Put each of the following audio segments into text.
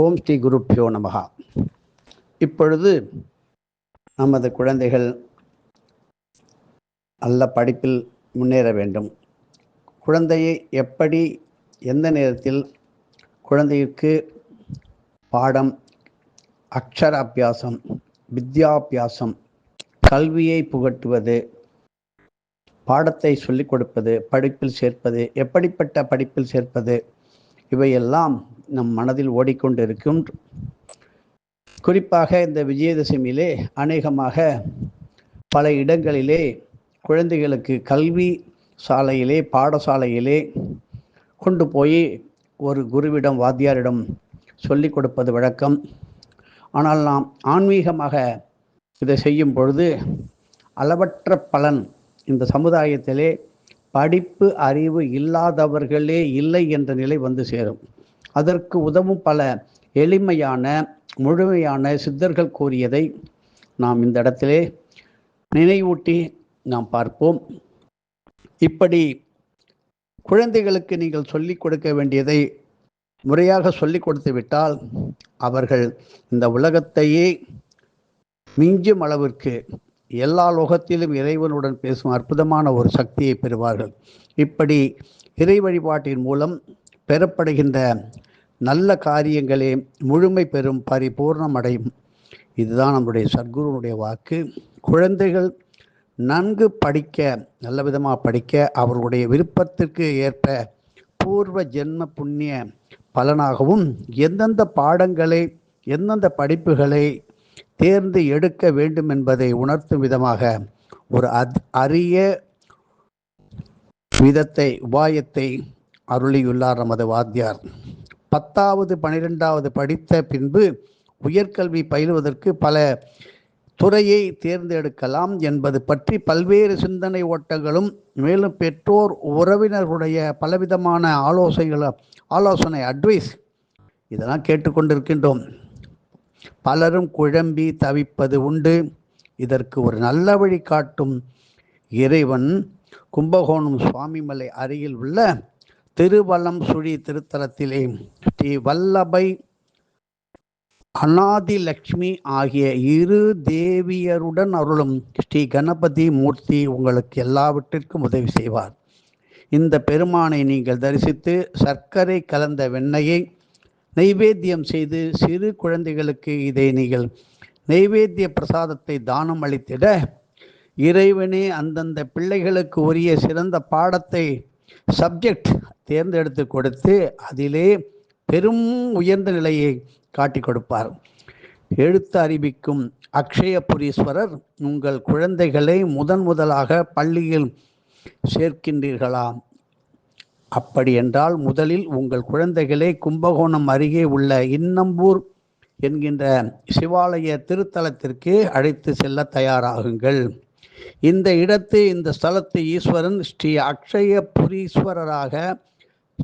ஓம் ஸ்ரீ குருப்பியோ நமகா இப்பொழுது நமது குழந்தைகள் நல்ல படிப்பில் முன்னேற வேண்டும். குழந்தையை எப்படி எந்த நேரத்தில் குழந்தைக்கு பாடம் அக்ஷர அபியாசம் வித்யாபியாசம் கல்வியை புகட்டுவது பாடத்தை சொல்லிக் கொடுப்பது படிப்பில் சேர்ப்பது எப்படிப்பட்ட படிப்பில் சேர்ப்பது இவையெல்லாம் நம் மனதில் ஓடிக்கொண்டிருக்கும். குறிப்பாக இந்த விஜயதசமியிலே அநேகமாக பல இடங்களிலே குழந்தைகளுக்கு கல்வி சாலையிலே பாடசாலையிலே கொண்டு போய் ஒரு குருவிடம் வாத்தியாரிடம் சொல்லிக் கொடுப்பது வழக்கம். ஆனால் நாம் ஆன்மீகமாக இதை செய்யும் பொழுது அளவற்ற பலன் இந்த சமுதாயத்திலே படிப்பு அறிவு இல்லாதவர்களே இல்லை என்ற நிலை வந்து சேரும். அதற்கு உதவும் பல எளிமையான முழுமையான சித்தர்கள் கூறியதை நாம் இந்த இடத்திலே நினைவூட்டி நாம் பார்ப்போம். இப்படி குழந்தைகளுக்கு நீங்கள் சொல்லிக் கொடுக்க வேண்டியதை முறையாக சொல்லிக் கொடுத்து விட்டால் அவர்கள் இந்த உலகத்தையே மிஞ்சும் அளவிற்கு எல்லா லோகத்திலும் இறைவனுடன் பேசும் அற்புதமான ஒரு சக்தியை பெறுவார்கள். இப்படி இறை வழிபாட்டின் மூலம் பெறப்படுகின்ற நல்ல காரியங்களே முழுமை பெறும் பரிபூர்ணம் அடையும். இதுதான் நம்முடைய சத்குருனுடைய வாக்கு. குழந்தைகள் நன்கு படிக்க நல்ல விதமாக படிக்க அவர்களுடைய விருப்பத்திற்கு ஏற்ப பூர்வ ஜென்ம புண்ணிய பலனாகவும் எந்தெந்த பாடங்களை எந்தெந்த படிப்புகளை தேர்ந்து எடுக்க வேண்டும் என்பதை உணர்த்தும் விதமாக ஒரு அத் அரிய விதத்தை உபாயத்தை அருளியுள்ளார் நமது வாத்தியார். பத்தாவது பனிரெண்டாவது படித்த பின்பு உயர்கல்வி பயிலுவதற்கு பல துறையை தேர்ந்தெடுக்கலாம் என்பது பற்றி பல்வேறு சிந்தனை ஓட்டங்களும் மேலும் பெற்றோர் உறவினர்களுடைய பலவிதமான ஆலோசனைகளை ஆலோசனை அட்வைஸ் இதெல்லாம் கேட்டுக்கொண்டிருக்கின்றோம். பலரும் குழம்பி தவிப்பது உண்டு. இதற்கு ஒரு நல்ல வழி காட்டும். இறைவன் கும்பகோணம் சுவாமிமலை அருகில் உள்ள திருவலம் சுழி திருத்தலத்திலே ஸ்ரீ வல்லபை அனாதி லக்ஷ்மி ஆகிய இரு தேவியருடன் அருளும் ஸ்ரீ கணபதி மூர்த்தி உங்களுக்கு எல்லாவற்றிற்கும் உதவி செய்வார். இந்த பெருமானை நீங்கள் தரிசித்து சர்க்கரை கலந்த வெண்ணெயை நைவேத்தியம் செய்து சிறு குழந்தைகளுக்கு இதை நீங்கள் நைவேத்திய பிரசாதத்தை தானம் அளித்திட இறைவனே அந்தந்த பிள்ளைகளுக்கு உரிய சிறந்த பாடத்தை சப்ஜெக்ட் தேர்ந்தெடுத்து கொடுத்து அதிலே பெரும் உயர்ந்த நிலையை காட்டி கொடுப்பார். எழுத்து அறிவிக்கும் அக்ஷயபுரீஸ்வரர் உங்கள் குழந்தைகளை முதன் முதலாக பள்ளியில் சேர்க்கின்றீர்களாம். அப்படியென்றால் முதலில் உங்கள் குழந்தைகளை கும்பகோணம் அருகே உள்ள இன்னம்பூர் என்கின்ற சிவாலய திருத்தலத்திற்கு அழைத்து செல்ல தயாராகுங்கள். இந்த இடத்து இந்த ஸ்தலத்து ஈஸ்வரன் ஸ்ரீ அக்ஷயபுரீஸ்வரராக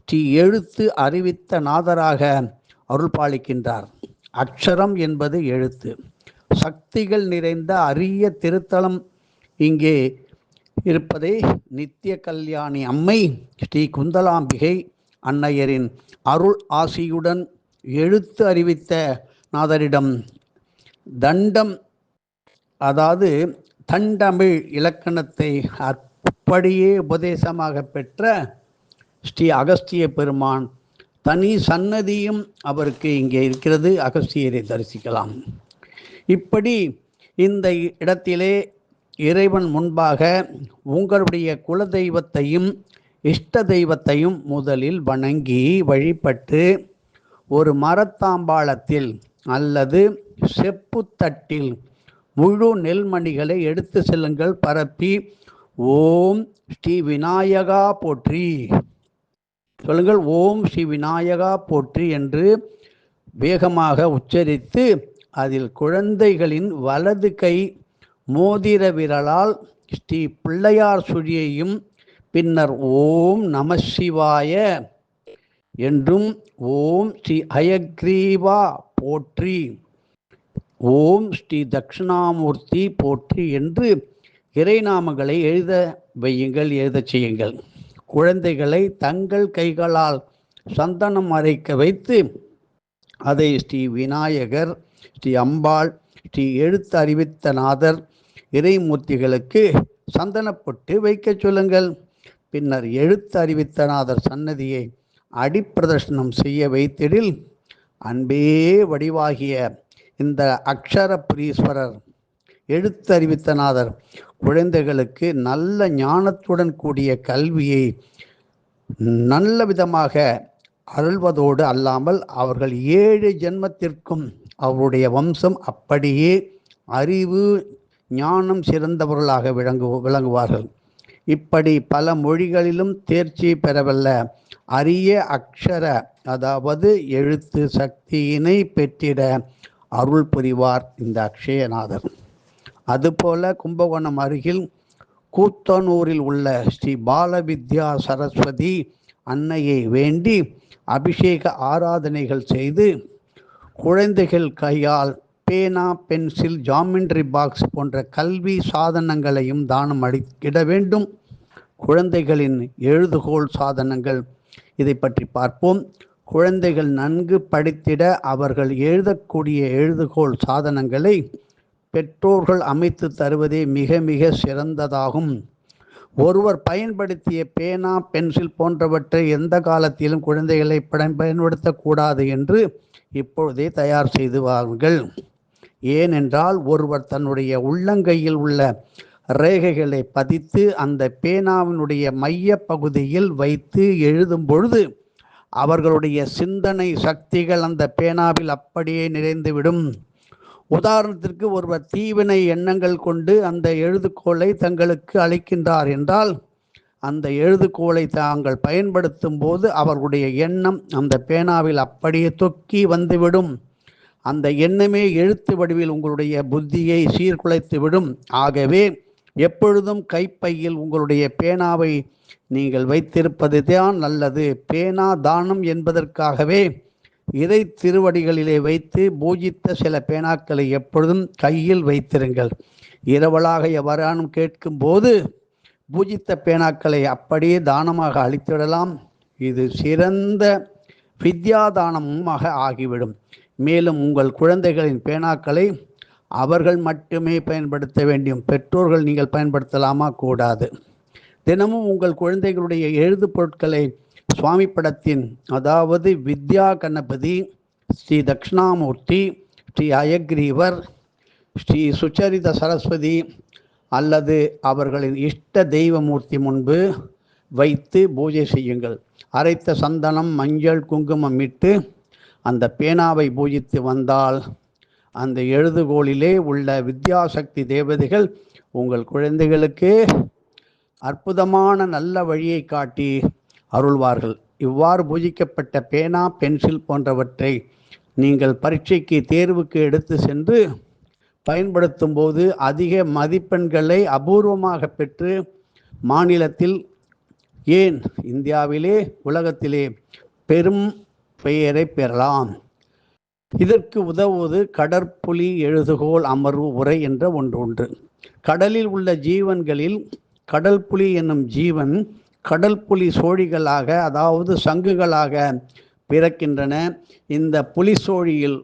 ஸ்ரீ எழுத்து அறிவித்த நாதராக அருள்பாலிக்கின்றார். அக்ஷரம் என்பது எழுத்து. சக்திகள் நிறைந்த அரிய திருத்தலம் இங்கே இருப்பதே நித்திய கல்யாணி அம்மை ஸ்ரீ குந்தலாம்பிகை அன்னையரின் அருள் ஆசியுடன் எழுத்து அறிவித்த நாதரிடம் தண்டம் அதாவது தண்டமிழ் இலக்கணத்தை அப்படியே உபதேசமாக பெற்ற ஸ்ரீ அகஸ்திய பெருமான் தனி சன்னதியும் அவருக்கு இங்கே இருக்கிறது. அகஸ்தியரை தரிசிக்கலாம். இப்படி இந்த இடத்திலே இறைவன் முன்பாக உங்களுடைய குல தெய்வத்தையும் இஷ்ட தெய்வத்தையும் முதலில் வணங்கி வழிபட்டு ஒரு மரத்தாம்பாளத்தில் அல்லது செப்புத்தட்டில் முழு நெல்மணிகளை எடுத்து செல்லுங்கள் பரப்பி ஓம் ஸ்ரீ விநாயகா போற்றி. சொல்லுங்கள் ஓம் ஸ்ரீ விநாயகா போற்றி என்று வேகமாக உச்சரித்து அதில் குழந்தைகளின் வலது கை மோதிர விரலால் ஸ்ரீ பிள்ளையார் சுழியையும் பின்னர் ஓம் நம சிவாய என்றும் ஓம் ஸ்ரீ அயக்ரீவா போற்றி ஓம் ஸ்ரீ தட்சிணாமூர்த்தி போற்றி என்று இறைநாமங்களை எழுத வையுங்கள் எழுதச் செய்யுங்கள். குழந்தைகளை தங்கள் கைகளால் சந்தனம் அரைக்க வைத்து அதை ஸ்ரீ விநாயகர் ஸ்ரீ அம்பாள் ஸ்ரீ எழுத்து அறிவித்த நாதர் இறைமூர்த்திகளுக்கு சந்தனப்பட்டு வைக்கச் சொல்லுங்கள். பின்னர் எழுத்து அறிவித்தநாதர் சன்னதியை அடிப்பிரதர்ஷனம் செய்ய வைத்திடில் அன்பே வடிவாகிய இந்த அக்ஷர புரீஸ்வரர் எழுத்தறிவித்தநாதர் குழந்தைகளுக்கு நல்ல ஞானத்துடன் கூடிய கல்வியை நல்ல விதமாக அருள்வதோடு அல்லாமல் அவர்கள் ஏழு ஜென்மத்திற்கும் அவருடைய வம்சம் அப்படியே அறிவு ஞானம் சிறந்தவர்களாக விளங்கு விளங்குவார்கள். இப்படி பல மொழிகளிலும் தேர்ச்சி பெறவல்ல. அரிய அக்ஷர அதாவது எழுத்து சக்தியினை பெற்றிட அருள் புரிவார் இந்த அக்ஷயநாதர். அதுபோல கும்பகோணம் அருகில் கூத்தனூரில் உள்ள ஸ்ரீ பாலவித்யா சரஸ்வதி அன்னையை வேண்டி அபிஷேக ஆராதனைகள் செய்து குழந்தைகள் கையால் பேனா பென்சில் ஜாமெண்ட்ரி பாக்ஸ் போன்ற கல்வி சாதனங்களையும் தானம் அளிக்கிட வேண்டும். குழந்தைகளின் எழுதுகோள் சாதனங்கள். இதை பற்றி பார்ப்போம். குழந்தைகள் நன்கு படித்திட அவர்கள் எழுதக்கூடிய எழுதுகோள் சாதனங்களை பெற்றோர்கள் அமைத்து தருவதே மிக மிக சிறந்ததாகும். ஒருவர் பயன்படுத்திய பேனா பென்சில் போன்றவற்றை எந்த காலத்திலும் குழந்தைகளை படம் பயன்படுத்தக்கூடாது என்று இப்பொழுதே தயார் செய்து வாருங்கள். ஏனென்றால் ஒருவர் தன்னுடைய உள்ளங்கையில் உள்ள ரேகைகளை பதித்து அந்த பேனாவினுடைய மைய பகுதியில் வைத்து எழுதும் பொழுது அவர்களுடைய சிந்தனை சக்திகள் அந்த பேனாவில் அப்படியே நிறைந்துவிடும். உதாரணத்திற்கு ஒருவர் தீவினை எண்ணங்கள் கொண்டு அந்த எழுதுகோலை தங்களுக்கு அளிக்கின்றார் என்றால் அந்த எழுதுகோலை தாங்கள் பயன்படுத்தும் போது அவர்களுடைய எண்ணம் அந்த பேனாவில் அப்படியே தொக்கி வந்துவிடும். அந்த எண்ணமே எழுத்து வடிவில் உங்களுடைய புத்தியை சீர்குலைத்து விடும். ஆகவே எப்பொழுதும் கைப்பையில் உங்களுடைய பேனாவை நீங்கள் வைத்திருப்பது தான் நல்லது. பேனா தானம் என்பதற்காகவே இறை திருவடிகளிலே வைத்து பூஜித்த சில பேனாக்களை எப்பொழுதும் கையில் வைத்திருங்கள். இரவலாக எவரானும் கேட்கும் போது பூஜித்த பேனாக்களை அப்படியே தானமாக அளித்துவிடலாம் இது சிறந்த வித்யாதானமுமாக ஆகிவிடும். மேலும் உங்கள் குழந்தைகளின் பேனாக்களை அவர்கள் மட்டுமே பயன்படுத்த வேண்டும். பெற்றோர்கள் நீங்கள் பயன்படுத்தலாமா? கூடாது. தினமும் உங்கள் குழந்தைகளுடைய எழுது பொருட்களை சுவாமி படத்தின் அதாவது வித்யா கணபதி ஸ்ரீ தக்ஷணாமூர்த்தி ஸ்ரீ அயக்ரீவர் ஸ்ரீ சுச்சரித சரஸ்வதி அல்லது அவர்களின் இஷ்ட தெய்வமூர்த்தி முன்பு வைத்து பூஜை செய்யுங்கள். அரைத்த சந்தனம் மஞ்சள் குங்குமம் இட்டு அந்த பேனாவை பூஜித்து வந்தால் அந்த எழுதுகோளிலே உள்ள வித்யாசக்தி தேவதைகள் உங்கள் குழந்தைகளுக்கு அற்புதமான நல்ல வழியை காட்டி அருள்வார்கள். இவ்வாறு பூஜிக்கப்பட்ட பேனா பென்சில் போன்றவற்றை நீங்கள் பரீட்சைக்கு தேர்வுக்கு எடுத்து சென்று பயன்படுத்தும் போது அதிக மதிப்பெண்களை அபூர்வமாக பெற்று மாநிலத்தில் ஏன் இந்தியாவிலே உலகத்திலே பெரும் பெயரை பெறலாம். இதற்கு உதவுவது கடற்புலி எழுதுகோல் அமர்வு உரை என்ற ஒன்று உண்டு கடலில் உள்ள ஜீவன்களில் கடல் புலி என்னும் ஜீவன் கடல் புலி சோழிகளாக அதாவது சங்குகளாக பிறக்கின்றன. இந்த புலி சோழியில்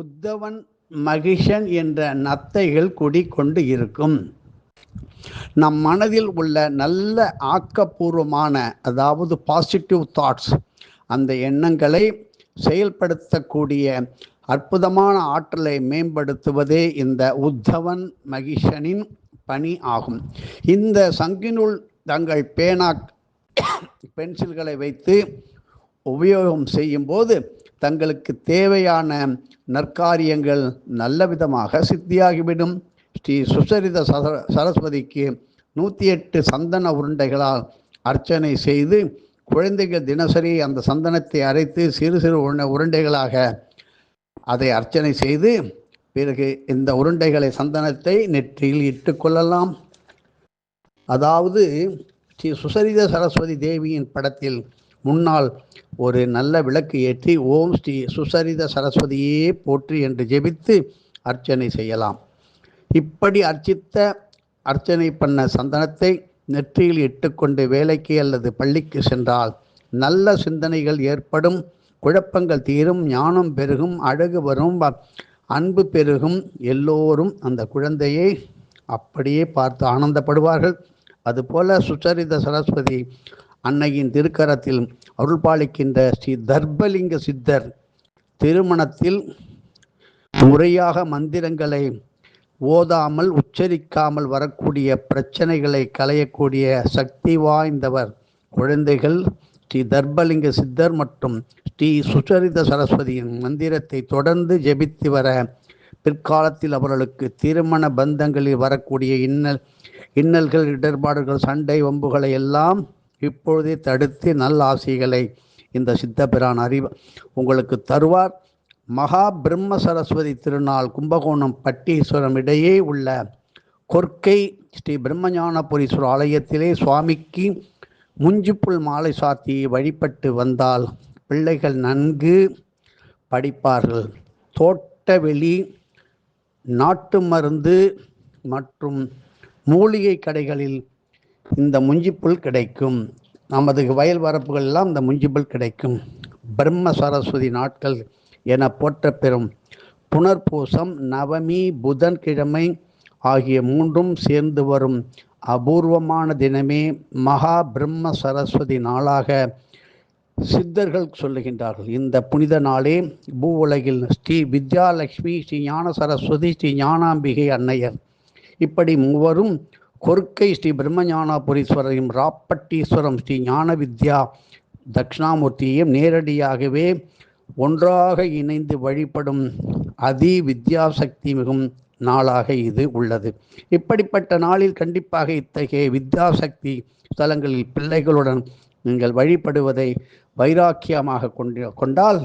உத்தவன் மகிஷன் என்ற நத்தைகள் குடிக்கொண்டு இருக்கும். நம் மனதில் உள்ள நல்ல ஆக்கப்பூர்வமான அதாவது பாசிட்டிவ் தாட்ஸ் அந்த எண்ணங்களை செயல்படுத்தக்கூடிய அற்புதமான ஆற்றலை மேம்படுத்துவதே இந்த உத்தவன் மகிஷனின் பணி ஆகும். இந்த சங்கினுள் தங்கள் பேனா பென்சில்களை வைத்து உபயோகம் செய்யும்போது தங்களுக்கு தேவையான நற்காரியங்கள் நல்ல விதமாக சித்தியாகிவிடும். ஸ்ரீ சுசரித சர சரஸ்வதிக்கு நூற்றி எட்டு சந்தன உருண்டைகளால் அர்ச்சனை செய்து குழந்தைகள் தினசரி அந்த சந்தனத்தை அரைத்து சிறு சிறு உருண்டை உருண்டைகளாக அதை அர்ச்சனை செய்து பிறகு இந்த உருண்டைகளை சந்தனத்தை நெற்றியில் இட்டுக்கொள்ளலாம் அதாவது ஸ்ரீ சுசரித சரஸ்வதி தேவியின் படத்தில் முன்னால் ஒரு நல்ல விளக்கு ஏற்றி ஓம் ஸ்ரீ சுசரித சரஸ்வதியே போற்றி என்று ஜெபித்து அர்ச்சனை செய்யலாம். இப்படி அர்ச்சித்த அர்ச்சனை பண்ண சந்தனத்தை நெற்றியில் இட்டுக்கொண்டு வேலைக்கு அல்லது பள்ளிக்கு சென்றால் நல்ல சிந்தனைகள் ஏற்படும் குழப்பங்கள் தீரும் ஞானம் பெருகும் அழகு வரும் அன்பு பெருகும். எல்லோரும் அந்த குழந்தையை அப்படியே பார்த்து ஆனந்தப்படுவார்கள். அதுபோல சுச்சரித சரஸ்வதி அன்னையின் திருக்கரத்தில் அருள்பாலிக்கின்ற ஸ்ரீ தர்பலிங்க சித்தர் திருமணத்தில் முறையாக மந்திரங்களை ஓதாமல் உச்சரிக்காமல் வரக்கூடிய பிரச்சனைகளை களையக்கூடிய சக்தி வாய்ந்தவர் குழந்தைகள் ஸ்ரீ தர்பலிங்க சித்தர் மற்றும் ஸ்ரீ சுச்சரித சரஸ்வதியின் மந்திரத்தை தொடர்ந்து ஜெபித்து வர பிற்காலத்தில் அவர்களுக்கு திருமண பந்தங்களில் வரக்கூடிய இன்னல் இன்னல்கள் இடர்பாடுகள் சண்டை வம்புகளை எல்லாம் இப்பொழுதே தடுத்து நல்ல ஆசைகளை இந்த சித்தபிரான் அறிவு உங்களுக்கு தருவார். மகா பிரம்ம சரஸ்வதி திருநாள் கும்பகோணம் பட்டீஸ்வரம் இடையே உள்ள கொர்க்கை ஸ்ரீ பிரம்மஞானபுரீஸ்வரர் ஆலயத்திலே சுவாமிக்கு முஞ்சிப்புல் மாலை சாத்தி வழிபட்டு வந்தால் பிள்ளைகள் நன்கு படிப்பார்கள். தோட்டவெளி நாட்டு மருந்து மற்றும் மூலிகை கடைகளில் இந்த முஞ்சிப்புல் கிடைக்கும். நமது வயல் வரப்புகள் எல்லாம் இந்த முஞ்சிப்புல் கிடைக்கும். பிரம்ம சரஸ்வதி நாட்கள் என போற்றப்பெறும். புனர்பூசம் நவமி புதன்கிழமை ஆகிய மூன்றும் சேர்ந்து வரும் அபூர்வமான தினமே மகா பிரம்ம சரஸ்வதி நாளாக சித்தர்கள் சொல்லுகின்றார்கள். இந்த புனித நாளே பூ உலகில் ஸ்ரீ வித்யாலட்சுமி ஸ்ரீ ஞான சரஸ்வதி ஸ்ரீ ஞானாம்பிகை அன்னையர். இப்படி மூவரும் கொர்க்கை ஸ்ரீ பிரம்மஞானாபுரீஸ்வரரையும் ராப்பட்டீஸ்வரம் ஸ்ரீ ஞான வித்யா தட்சிணாமூர்த்தியையும் நேரடியாகவே ஒன்றாக இணைந்து வழிபடும் அதி வித்யாசக்தி மிகும் நாளாக இது உள்ளது. இப்படிப்பட்ட நாளில் கண்டிப்பாக இத்தகைய வித்யாசக்தி ஸ்தலங்களில் பிள்ளைகளுடன் நீங்கள் வழிபடுவதை வைராக்கியமாக கொண்டு கொண்டால்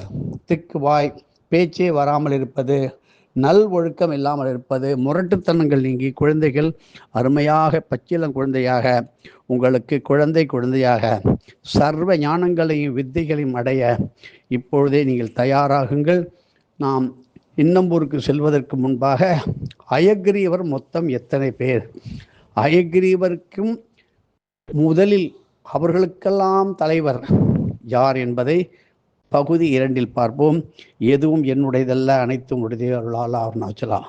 திக்கு வாய் பேச்சே வராமல் இருப்பது நல் ஒழுக்கம் இல்லாமல் இருப்பது முரட்டுத்தனங்கள் நீங்கி குழந்தைகள் அருமையாக பச்சிளம் குழந்தையாக உங்களுக்கு குழந்தை குழந்தையாக சர்வ ஞானங்களையும் வித்தைகளையும் அடைய இப்பொழுதே நீங்கள் தயாராகுங்கள். நாம் இன்னம்பூருக்கு செல்வதற்கு முன்பாக அயக்ரீவர் மொத்தம் எத்தனை பேர்? அயக்ரீவருக்கும் முதலில் அவர்களுக்கெல்லாம் தலைவர் யார் என்பதை பகுதி இரண்டில் பார்ப்போம். எதுவும் என்னுடையதல்ல அனைத்தும் உடையதே அருளால் அருணாச்சலா